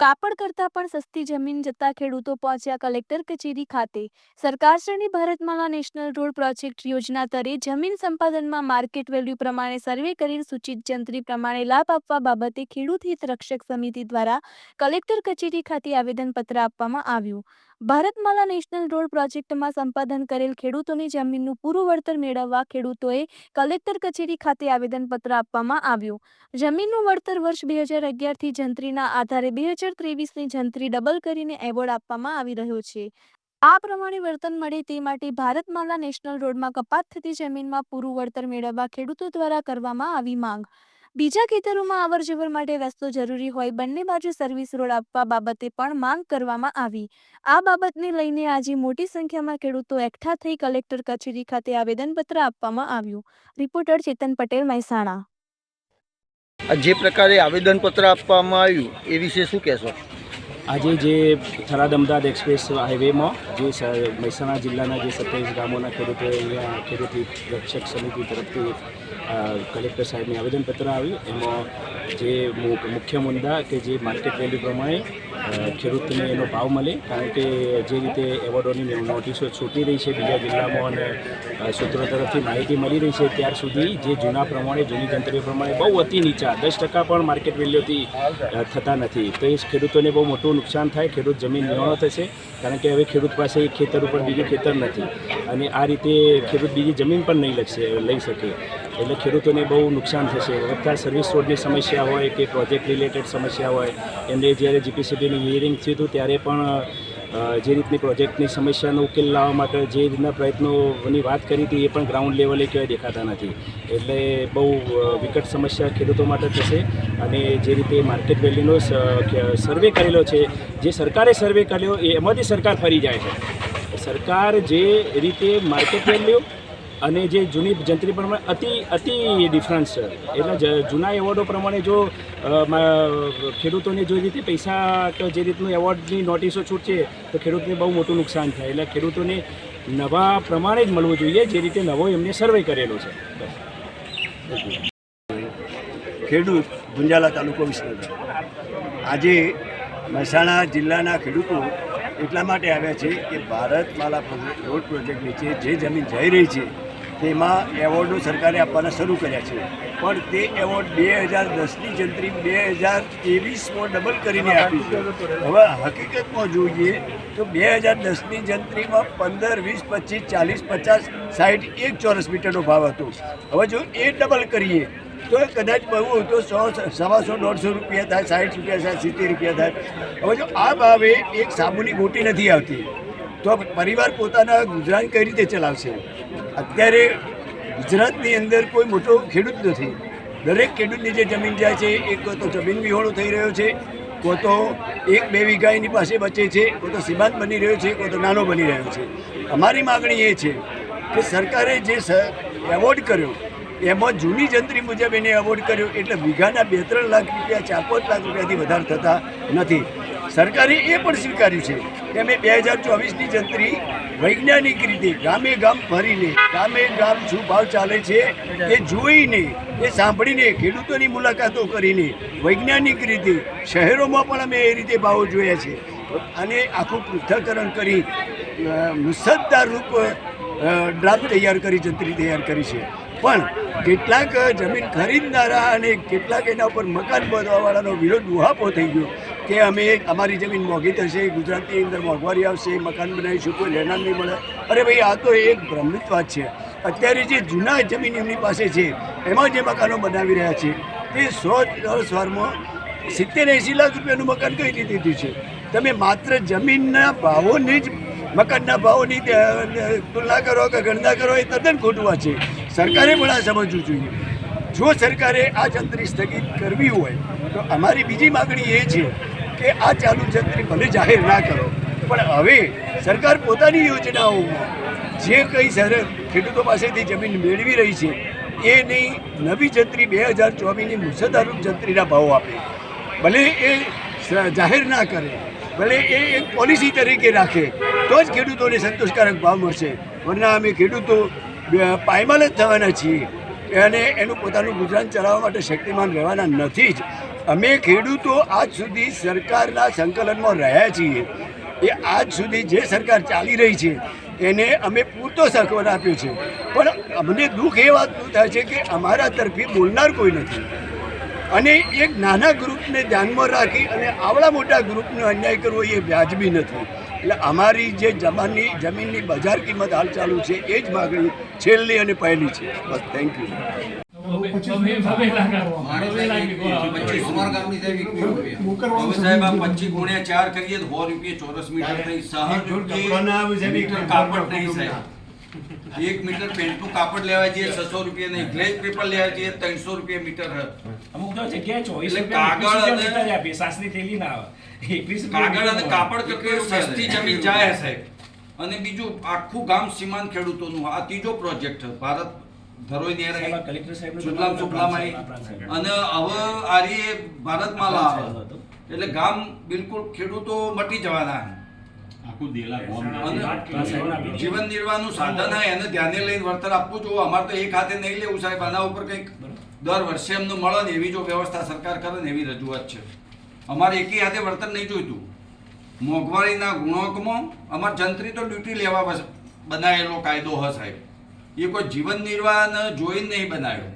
કાપડ કરતાં પણ સસ્તી જમીન જતા ખેડૂતો પહોંચ્યા કલેક્ટર કચેરી ખાતે. સરકારશ્રીની ભારતમાલા નેશનલ રોડ પ્રોજેક્ટ યોજના તરે જમીન સંપાદનમાં માર્કેટ વેલ્યુ પ્રમાણે સર્વે કરી સૂચિત જંત્રી પ્રમાણે લાભ આપવા બાબતે ખેડૂત હિત રક્ષક સમિતિ દ્વારા કલેક્ટર કચેરી ખાતે આવેદનપત્ર આપવામાં આવ્યું. ભારતમાલા નેશનલ રોડ પ્રોજેક્ટમાં સંપાદન કરેલ ખેડૂતોની જમીનનું પૂરું વળતર મેળવવા ખેડૂતોએ કલેક્ટર કચેરી ખાતે આવેદનપત્ર આપવામાં આવ્યું. જમીનનું વળતર વર્ષ બે હજાર અગિયારથી જંત્રીના આધારે બે હજાર ત્રેવીસની જંત્રી ડબલ કરીને એવોર્ડ આપવામાં આવી રહ્યો છે. આ પ્રમાણે વર્તન મળે તે માટે ભારતમાલા નેશનલ રોડમાં કપાત થતી જમીનમાં પૂરું વળતર મેળવવા ખેડૂતો દ્વારા કરવામાં આવી માંગ. બીજા ખેતરોમાં અવરજવર માટે રસ્તો જરૂરી હોય, બંને બાજુ સર્વિસ રોડ આપવા બાબતે પણ માંગ કરવામાં આવી. આ બાબતને લઈને આજે મોટી સંખ્યામાં ખેડૂતો એકઠા થઈ કલેક્ટર કચેરી ખાતે આવેદનપત્ર આપવામાં આવ્યું. રિપોર્ટર ચેતન પટેલ, મહેસાણા. જે પ્રકારે આવેદનપત્ર આપવામાં આવ્યું, એ વિશે શું કહેશો? આજે જે થરાદ અમદાવાદ એક્સપ્રેસ હાઈવેમાં જે મહેસાણા જિલ્લાના જે સત્યાવીસ ગામોના ખેડૂતોએ અહીંયા ખેડૂત રક્ષક સમિતિ તરફથી કલેક્ટર સાહેબને આવેદનપત્ર આવ્યું એમાં જે મુખ્ય મુદ્દા કે જે માર્કેટ વેલ્યુ પ્રમાણે ખેડૂતને એનો ભાવ મળે કારણ કે જે રીતે એવોર્ડોની નોટિસો છૂટી રહી છે બીજા જિલ્લામાં અને સૂત્રો તરફથી માહિતી મળી રહી છે, ત્યાર સુધી જે જૂના પ્રમાણે, જૂની ગણતરીઓ પ્રમાણે બહુ અતિ નીચા, દસ ટકા પણ માર્કેટ વેલ્યુથી થતા નથી. તો એ ખેડૂતોને બહુ મોટું નુકસાન થાય, ખેડૂત જમીન નિર્ણય થશે, કારણ કે હવે ખેડૂત પાસે એક ખેતર ઉપર બીજું ખેતર નથી. અને આ રીતે ખેડૂત બીજી જમીન પણ નહીં લખશે, લઈ શકે. એટલે ખેડૂતોને બહુ નુકસાન થશે. વધતા સર્વિસ રોડની સમસ્યા હોય કે પ્રોજેક્ટ રિલેટેડ સમસ્યા હોય, એમને જ્યારે જીપીસીબીનું હિયરિંગ થયું હતું, ત્યારે પણ જે રીતની પ્રોજેક્ટની સમસ્યાનો ઉકેલ લાવવા માટે જે રીતના પ્રયત્નોની વાત કરી હતી, એ પણ ગ્રાઉન્ડ લેવલે ક્યાંય દેખાતા નથી. એટલે બહુ વિકટ સમસ્યા ખેડૂતો માટે થશે. અને જે રીતે માર્કેટ વેલ્યુનો સર્વે કરેલો છે, જે સરકારે સર્વે કર્યો, એ એમાંથી સરકાર ફરી જાય છે. સરકાર જે રીતે માર્કેટ વેલ્યુ અને જે જૂની જંત્રી પ્રમાણે અતિ અતિ ડિફરન્સ છે. એટલે જૂના એવોર્ડો પ્રમાણે જો ખેડૂતોને જે રીતે પૈસા કે જે રીતનું એવોર્ડની નોટિસો છૂટશે, તો ખેડૂતને બહુ મોટું નુકસાન થાય. એટલે ખેડૂતોને નવા પ્રમાણે જ મળવું જોઈએ, જે રીતે નવો એમને સર્વે કરેલો છે. ખેડૂત ગુંજાલા તાલુકો વિસનગર આજે મહેસાણા જિલ્લાના ખેડૂતો એટલા માટે આવ્યા છે કે ભારતમાલા રોડ પ્રોજેક્ટ નીચે જે જમીન જઈ રહી છે, તેમાં એવોર્ડો સરકારે આપવાના શરૂ કર્યા છે. પણ તે એવોર્ડ બે હજાર દસની જંત્રી બે હજાર ત્રેવીસમાં ડબલ કરીને આપી છે. હવે હકીકતમાં જોઈએ તો બે હજાર દસની જંત્રીમાં પંદર, વીસ, પચીસ, ચાલીસ, પચાસ સાઠ એક ચોરસ મીટરનો ભાવ હતો. હવે જો એ ડબલ કરીએ તો કદાચ બહુ તો સો, સવાસો, દોઢસો રૂપિયા થાય, સાઠ રૂપિયા થાય, સિત્તેર રૂપિયા થાય. હવે જો આ ભાવે એક સાબુની ગોટી નથી આવતી, તો પરિવાર પોતાના ગુજરાન કઈ રીતે ચલાવશે? અત્યારે ગુજરાતની અંદર કોઈ મોટો ખેડૂત નથી. દરેક ખેડૂતની જે જમીન જાય છે એ કોઈ તો જમીન વિહોણો થઈ રહ્યો છે, કો તો એક બે વીઘા પાસે બચે છે, કો તો સીમાંત બની રહ્યો છે, કો તો નાનો બની રહ્યો છે. અમારી માગણી એ છે કે સરકારે જે એવોર્ડ કર્યો એમાં જૂની જંત્રી મુજબ એને એવોર્ડ કર્યો. એટલે વીઘાના બે ત્રણ લાખ રૂપિયા, ચાર પાંચ લાખ રૂપિયાથી વધારે થતા નથી. સરકારે એ પણ સ્વીકાર્યું છે કે અમે બે હજાર ચોવીસની જંત્રી વૈજ્ઞાનિક રીતે ગામે ગામ ફરીને ગામે ગામ શું ભાવ ચાલે છે એ જોઈને, એ સાંભળીને, ખેડૂતોની મુલાકાતો કરીને વૈજ્ઞાનિક રીતે, શહેરોમાં પણ અમે એ રીતે ભાવો જોયા છે. અને આખું પૃથ્થકરણ કરી મુસદ્દાર રૂપ ડ્રાફ્ટ તૈયાર કરી, જંત્રી તૈયાર કરી છે. પણ કેટલાક જમીન ખરીદનારા અને કેટલાક એના ઉપર મકાન બાંધવાવાળાનો વિરોધ ઉહાપો થઈ ગયો કે અમે અમારી જમીન મોંઘી થશે, ગુજરાતની અંદર મોંઘવારી આવશે, મકાન બનાવીશું કોઈ લેનાર નહીં મળે. અરે ભાઈ, આ તો એક ભ્રમિત વાત છે. અત્યારે જે જૂના જમીન એમની પાસે છે, એમાં જે મકાનો બનાવી રહ્યા છે, તે સો દસ વારમાં સિત્તેર એંસી લાખ રૂપિયાનું મકાન કઈ રીતે દીધું છે? તમે માત્ર જમીનના ભાવોની જ, મકાનના ભાવોની તુલના કરો કે ગણના કરો, એ તદ્દન ખોટું છે. સરકારે પણ આ સમજવું જોઈએ. જો સરકારે આ જંત્રી સ્થગિત કરવી હોય, તો અમારી બીજી માગણી એ છે કે આ ચાલુ જંત્રી ભલે જાહેર ના કરો, પણ હવે સરકાર પોતાની યોજનાઓમાં જે કંઈ સર ખેડૂતો પાસેથી જમીન મેળવી રહી છે, એ નહીં નવી જંત્રી બે હજાર ચોવીસની મુસદ્દારૂપ જંત્રીના ભાવ આપે. ભલે એ જાહેર ના કરે, ભલે એ એક પોલિસી તરીકે રાખે, તો જ ખેડૂતોને સંતોષકારક ભાવ મળશે. વરના અમે ખેડૂતો પાયમાલ જ થવાના છીએ. અને એનું પોતાનું ગુજરાન ચલાવવા માટે શક્તિમાન રહેવાના નથી જ. અમે ખેડૂતો આજ સુધી સરકારના સંકલનમાં રહ્યા છીએ. એ આજ સુધી જે સરકાર ચાલી રહી છે, એને અમે પૂરતો સહકાર આપ્યો છે. પણ અમને દુઃખ એ વાતનું થાય છે કે અમારા તરફી બોલનાર કોઈ નથી. અને એક નાના ગ્રુપને ધ્યાનમાં રાખી અને આવડા મોટા ગ્રુપનો અન્યાય કરવો એ વ્યાજબી નથી. એટલે અમારી જે જમાની જમીનની બજાર કિંમત હાલ ચાલુ છે એ જ માગણી છેલ્લી અને પહેલી છે. બસ થેન્ક યુ સાહેબ આ પચીસ એક મીટર પેન્ટનું કાપડ લેવા જઈએ છસો રૂપિયા નહીં ગ્લેઝ પેપર લેવા જઈએ ત્રણસો રૂપિયા મીટર. અમુક તો જગ્યાએ ચોવીસ કાગળ અને- આપીએ સાસની થેલી ના આવે. એકવીસ કાગળ અને કાપડ કરતા સસ્તી જમીન જાય સાહેબ અને બીજું આખું ગામ સીમાંત ખેડૂતોનું. આ ત્રીજો પ્રોજેક્ટ ભારત ધરોઈ નેર કલેક્ટર સાહેબ સુજલામ તમારું સુફલામ પ્લાન આઈ. છે, આ પ્લાન છે. અને હવે આરી ભારતમાં લાવે એટલે ગામ બિલકુલ ખેડૂતો મટી જવાના આપી દીધું. જીવન નિર્વાહનું સાધન હોય એને ધ્યાને લઈને વળતર આપવું જોઈએ અમારે તો એક હાથે નહીં લેવું સાહેબ. આના ઉપર કંઈક દર વર્ષે એમનું મળે ને એવી જો વ્યવસ્થા સરકાર કરે ને એવી રજૂઆત છે. અમારે એકી હાથે વળતર નહીં જોઈતું. મોંઘવારીના ગુણોકમાં અમારે જંત્રી તો ડ્યુટી લેવા બનાવેલો કાયદો હ સાહેબ. એ કોઈ જીવન નિર્વાહને જોઈને નહીં બનાવ્યો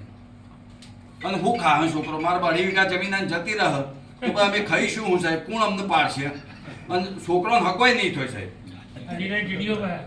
અને હું ખા છોકરો મારા અઢી વીઘા જમીન જતી રહ. તો અમે ખાઈશું હું સાહેબ? કોણ અમને પાડશે? અને છોકરાનો હકવાય નહીં સાહેબ.